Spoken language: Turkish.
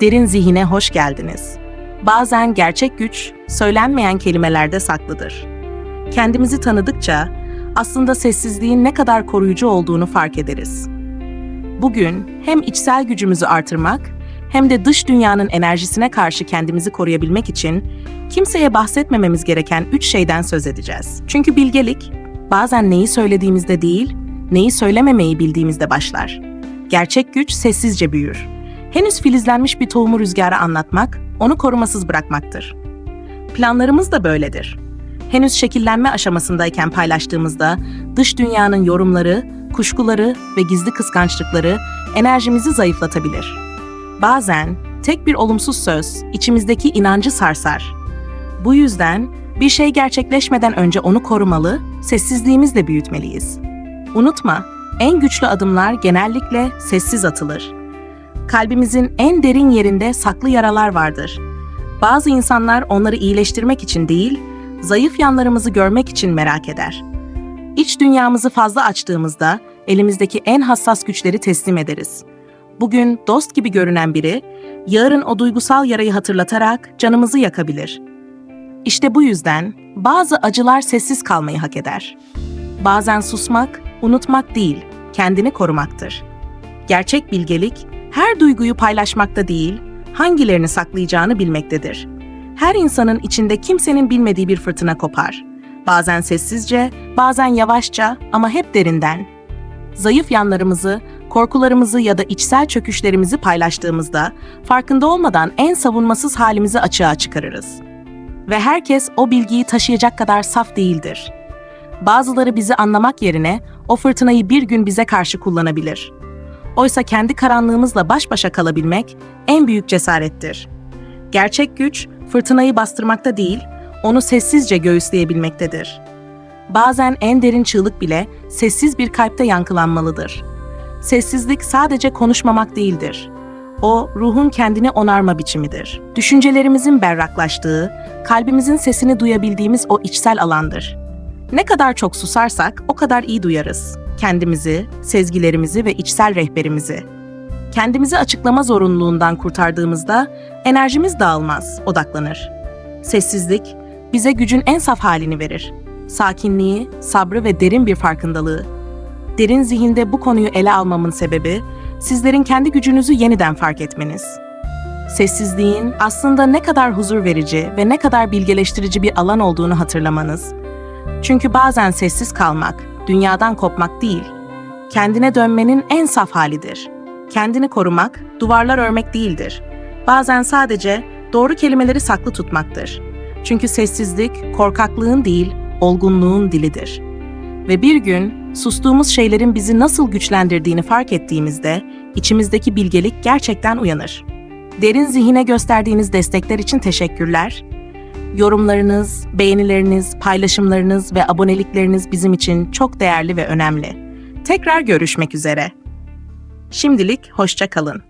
Derin zihine hoş geldiniz. Bazen gerçek güç söylenmeyen kelimelerde saklıdır. Kendimizi tanıdıkça aslında sessizliğin ne kadar koruyucu olduğunu fark ederiz. Bugün hem içsel gücümüzü artırmak hem de dış dünyanın enerjisine karşı kendimizi koruyabilmek için kimseye bahsetmememiz gereken üç şeyden söz edeceğiz. Çünkü bilgelik bazen neyi söylediğimizde değil, neyi söylememeyi bildiğimizde başlar. Gerçek güç sessizce büyür. Henüz filizlenmiş bir tohumu rüzgara anlatmak, onu korumasız bırakmaktır. Planlarımız da böyledir. Henüz şekillenme aşamasındayken paylaştığımızda dış dünyanın yorumları, kuşkuları ve gizli kıskançlıkları enerjimizi zayıflatabilir. Bazen tek bir olumsuz söz içimizdeki inancı sarsar. Bu yüzden bir şey gerçekleşmeden önce onu korumalı, sessizliğimizle büyütmeliyiz. Unutma, en güçlü adımlar genellikle sessiz atılır. Kalbimizin en derin yerinde saklı yaralar vardır. Bazı insanlar onları iyileştirmek için değil, zayıf yanlarımızı görmek için merak eder. İç dünyamızı fazla açtığımızda elimizdeki en hassas güçleri teslim ederiz. Bugün dost gibi görünen biri, yarın o duygusal yarayı hatırlatarak canımızı yakabilir. İşte bu yüzden bazı acılar sessiz kalmayı hak eder. Bazen susmak, unutmak değil, kendini korumaktır. Gerçek bilgelik, her duyguyu paylaşmakta değil, hangilerini saklayacağını bilmektedir. Her insanın içinde kimsenin bilmediği bir fırtına kopar. Bazen sessizce, bazen yavaşça ama hep derinden. Zayıf yanlarımızı, korkularımızı ya da içsel çöküşlerimizi paylaştığımızda farkında olmadan en savunmasız halimizi açığa çıkarırız. Ve herkes o bilgiyi taşıyacak kadar saf değildir. Bazıları bizi anlamak yerine o fırtınayı bir gün bize karşı kullanabilir. Oysa kendi karanlığımızla baş başa kalabilmek en büyük cesarettir. Gerçek güç fırtınayı bastırmakta değil, onu sessizce göğüsleyebilmektedir. Bazen en derin çığlık bile sessiz bir kalpte yankılanmalıdır. Sessizlik sadece konuşmamak değildir. O, ruhun kendini onarma biçimidir. Düşüncelerimizin berraklaştığı, kalbimizin sesini duyabildiğimiz o içsel alandır. Ne kadar çok susarsak o kadar iyi duyarız. Kendimizi, sezgilerimizi ve içsel rehberimizi. Kendimizi açıklama zorunluluğundan kurtardığımızda enerjimiz dağılmaz, odaklanır. Sessizlik bize gücün en saf halini verir. Sakinliği, sabrı ve derin bir farkındalığı. Derin zihinde bu konuyu ele almamın sebebi sizlerin kendi gücünüzü yeniden fark etmeniz. Sessizliğin aslında ne kadar huzur verici ve ne kadar bilgeleştirici bir alan olduğunu hatırlamanız. Çünkü bazen sessiz kalmak, dünyadan kopmak değil, kendine dönmenin en saf halidir. Kendini korumak, duvarlar örmek değildir. Bazen sadece doğru kelimeleri saklı tutmaktır. Çünkü sessizlik korkaklığın değil, olgunluğun dilidir. Ve bir gün sustuğumuz şeylerin bizi nasıl güçlendirdiğini fark ettiğimizde içimizdeki bilgelik gerçekten uyanır. Derin zihine gösterdiğiniz destekler için teşekkürler. Yorumlarınız, beğenileriniz, paylaşımlarınız ve abonelikleriniz bizim için çok değerli ve önemli. Tekrar görüşmek üzere. Şimdilik hoşça kalın.